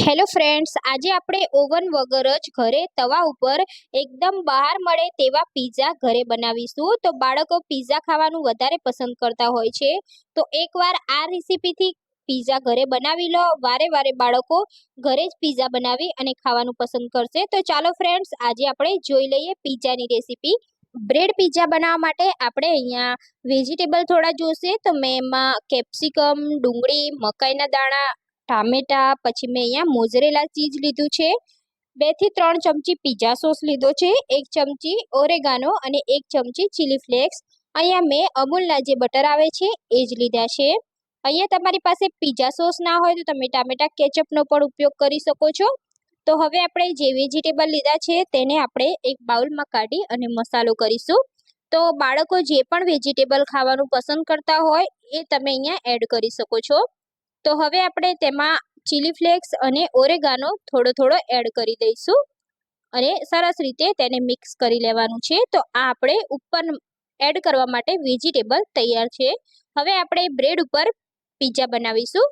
Hello friends આજે આપણે oven વગર જ ઘરે તવા ઉપર એકદમ બહાર મળે તેવા પીઝા ઘરે બનાવીશું. તો બાળકો પીઝા ખાવાનું વધારે પસંદ કરતા હોય છે. તો એકવાર આ રેસીપીથી પીઝા ઘરે બનાવી લો. વારે વારે બાળકો ઘરે જ પીઝા બનાવી અને ખાવાનું પસંદ કરશે. તો ચાલો ફ્રેન્ડ્સ આજે આપણે જોઈ લઈએ પીઝાની રેસીપી બ્રેડ પીઝા બનાવવા માટે આપણે અહીંયા વેજીટેબલ થોડા જોશે. તો મેં એમાં કેપ્સિકમ ડુંગળી, મકાઈના દાણા ટામેટા, પછી મેં અહીંયા મોઝરેલા ચીઝ લીધું છે. બેથી ત્રણ ચમચી પીઝા સોસ લીધો છે, એક ચમચી ઓરેગાનો અને એક ચમચી ચીલી ફ્લેક્સ અહીંયા મેં અમૂલના જે બટર આવે છે, એ જ લીધા છે. અહીંયા તમારી પાસે પીઝા સોસ ના હોય તો તમે ટામેટા કેચઅપનો પણ ઉપયોગ કરી શકો છો. તો હવે આપણે જે વેજીટેબલ લીધા છે, તેને આપણે એક બાઉલમાં કાઢી અને મસાલો કરીશું. તો બાળકો જે પણ વેજીટેબલ ખાવાનું પસંદ કરતા હોય, એ તમે અહીંયા એડ કરી શકો છો. તો હવે આપણે તેમાં ચીલી ફ્લેક્સ અને ઓરેગાનો થોડો થોડો એડ કરી દઈશું. અને સરસ રીતે તેને મિક્સ કરી લેવાનું છે. તો આ આપણે ઉપર એડ કરવા માટે વેજીટેબલ તૈયાર છે. હવે આપણે બ્રેડ ઉપર પીઝા બનાવીશું.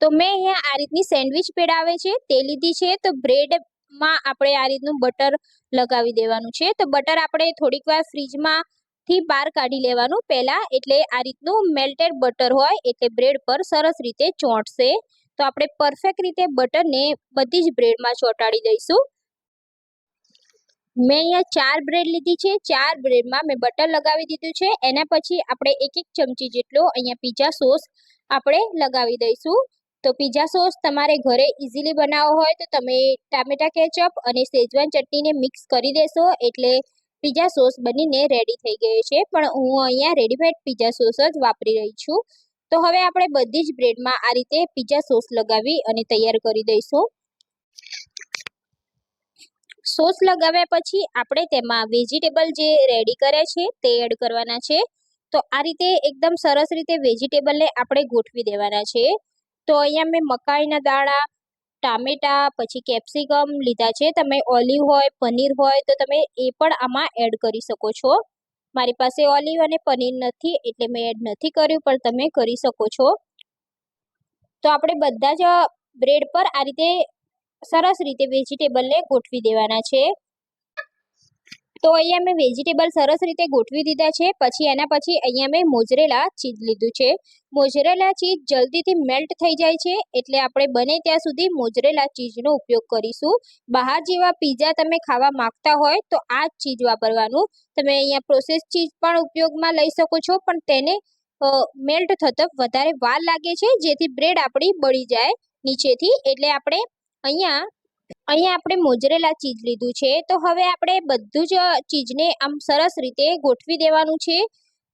તો મેં અહીંયા આ રીતની સેન્ડવિચ પેડ આવે છે. તે લીધી છે. તો બ્રેડમાં આપણે આ રીતનું બટર લગાવી દેવાનું છે. તો બટર આપણે થોડીક વાર ફ્રીજમાં થી બહાર કાઢી લેવાનું. પહેલાં એટલે આ રીતનું મેલ્ટેડ બટર હોય, એટલે બ્રેડ પર સરસ રીતે ચોંટશે. તો આપણે પરફેક્ટ રીતે બટરને બધી જ બ્રેડમાં ચોંટાડી દઈશું. મેં અહીંયા ચાર બ્રેડ લીધી છે. ચાર બ્રેડમાં મેં બટર લગાવી દીધું છે. એના પછી આપણે એક એક ચમચી જેટલો અહીંયા પીઝા સોસ આપણે લગાવી દઈશું. તો પીઝા સોસ તમારે ઘરે ઇઝીલી બનાવવો હોય તો તમે ટામેટા કેચઅપ અને સેજવાન ચટણીને મિક્સ કરી દેશો. એટલે પીઝા સોસ બનીને રેડી થઈ ગયો છે. પણ હું અહીંયા રેડીમેડ પીઝા સોસ જ વાપરી રહી છું. તો હવે આપણે બધી જ બ્રેડમાં આ રીતે પીઝા સોસ લગાવી અને તૈયાર કરી દઈશું. સોસ લગાવ્યા પછી આપણે તેમાં વેજીટેબલ જે રેડી કર્યા છે તે એડ કરવાના છે. તો આ રીતે એકદમ સરસ રીતે વેજીટેબલને આપણે ગોઠવી દેવાના છે. તો અહીંયા મેં મકાઈના દાણા ટામેટા, પછી કેપ્સિકમ લીધા છે. તમે ઓલિવ હોય, પનીર હોય, તો તમે એ પણ આમાં એડ કરી શકો છો. મારી પાસે ઓલિવ અને પનીર નથી, એટલે મેં એડ નથી કર્યું, પણ તમે કરી શકો છો. તો આપણે બધા જ બ્રેડ પર આ રીતે સરસ રીતે વેજીટેબલને ગોઠવી દેવાના છે. તો અહીંયા મેં વેજીટેબલ સરસ રીતે ગોઠવી દીધા છે. પછી એના પછી અહીંયા મેં મોજરેલા ચીઝ લીધું છે. મોજરેલા ચીઝ જલ્દીથી મેલ્ટ થઈ જાય છે એટલે આપણે બને ત્યાં સુધી મોજરેલા ચીઝનો ઉપયોગ કરીશું. બહાર જેવા પીઝા તમે ખાવા માંગતા હોય તો આ જ ચીઝ વાપરવાનું. તમે અહીંયા પ્રોસેસ ચીઝ પણ ઉપયોગમાં લઈ શકો છો, પણ તેને મેલ્ટ થતાં વધારે વાર લાગે છે, જેથી બ્રેડ આપણી બળી જાય નીચેથી. એટલે આપણે અહીંયા અહીંયા આપણે મોજરેલા ચીજ લીધું છે, તો હવે આપણે બધું જ ચીજને આમ સરસ રીતે ગોઠવી દેવાનું છે.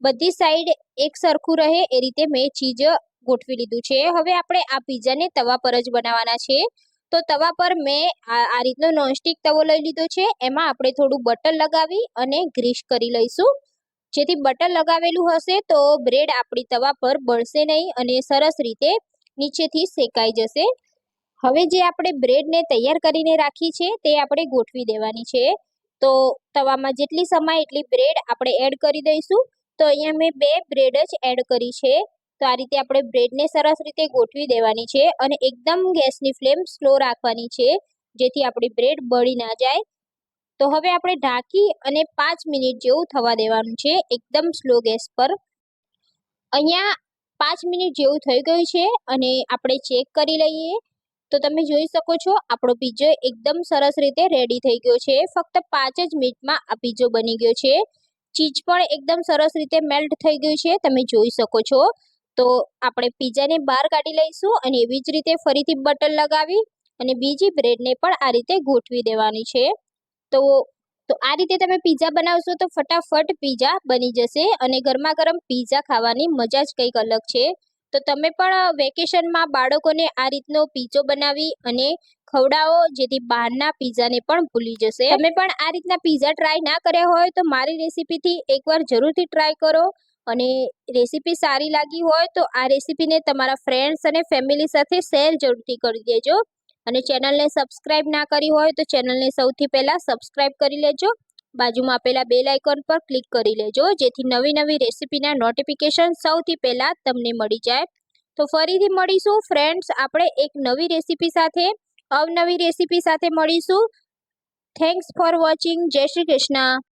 બધી સાઈડ એક સરખું રહે એ રીતે મેં ચીજ ગોઠવી લીધું છે. હવે આપણે આ પીઝાને તવા પર જ બનાવવાના છે. તો તવા પર મેં આ રીતનો નોનસ્ટિક તવો લઈ લીધો છે. એમાં આપણે થોડું બટર લગાવી અને ગ્રીસ કરી લઈશું. જેથી બટર લગાવેલું હશે તો બ્રેડ આપણી તવા પર બળશે નહીં અને સરસ રીતે નીચેથી શેકાઈ જશે. હવે જે આપણે બ્રેડને તૈયાર કરીને રાખી છે, તે આપણે ગોઠવી દેવાની છે. તો તવામાં જેટલી સમાય એટલી બ્રેડ આપણે એડ કરી દઈશું. તો અહીંયા મેં બે બ્રેડ જ એડ કરી છે. તો આ રીતે આપણે બ્રેડને સરસ રીતે ગોઠવી દેવાની છે અને એકદમ ગેસની ફ્લેમ સ્લો રાખવાની છે, જેથી આપણી બ્રેડ બળી ના જાય. તો હવે આપણે ઢાંકી અને પાંચ મિનિટ જેવું થવા દેવાનું છે, એકદમ સ્લો ગેસ પર. અહીંયા પાંચ મિનિટ જેવું થઈ ગયું છે અને આપણે ચેક કરી લઈએ. તો તમે જોઈ શકો છો, આપણો પીઝો એકદમ સરસ રીતે રેડી થઈ ગયો છે. ફક્ત પાંચ જ મિનિટમાં આ પીઝો બની ગયો છે. ચીઝ પણ એકદમ સરસ રીતે મેલ્ટ થઈ ગયું છે, તમે જોઈ શકો છો. તો આપણે પીઝાને બહાર કાઢી લઈશું અને એવી જ રીતે ફરીથી બટર લગાવી અને બીજી બ્રેડને પણ આ રીતે ગોઠવી દેવાની છે. તો તો આ રીતે તમે પીઝા બનાવશો તો ફટાફટ પીઝા બની જશે અને ગરમા ગરમ પીઝા ખાવાની મજા જ કંઈક અલગ છે. તો તમે પણ વેકેશનમાં બાળકોને આ રીતનો પીઝો બનાવી અને ખવડાવો, જેથી બહારના પીઝાને પણ ભૂલી જશે. તમે પણ આ રીતના પીઝા ટ્રાય ના કર્યા હોય તો મારી રેસીપીથી એકવાર જરૂરથી ટ્રાય કરો અને રેસીપી સારી લાગી હોય તો આ રેસીપીને તમારા ફ્રેન્ડ્સ અને ફેમિલી સાથે શેર જરૂરથી કરી દેજો. અને ચેનલને સબસ્ક્રાઈબ ના કરી હોય તો ચેનલને સૌથી પહેલાં સબસ્ક્રાઈબ કરી લેજો. બાજુમાં આપેલા બેલ આઇકોન પર ક્લિક કરી લેજો, જેથી નવી નવી રેસીપીના નોટિફિકેશન સૌથી પહેલાં તમને મળી જાય. તો ફરીથી મળીશું ફ્રેન્ડ્સ આપણે એક નવી રેસીપી સાથે, અવનવી રેસીપી સાથે મળીશું. થેન્ક્સ ફોર વોચિંગ જય શ્રી કૃષ્ણ.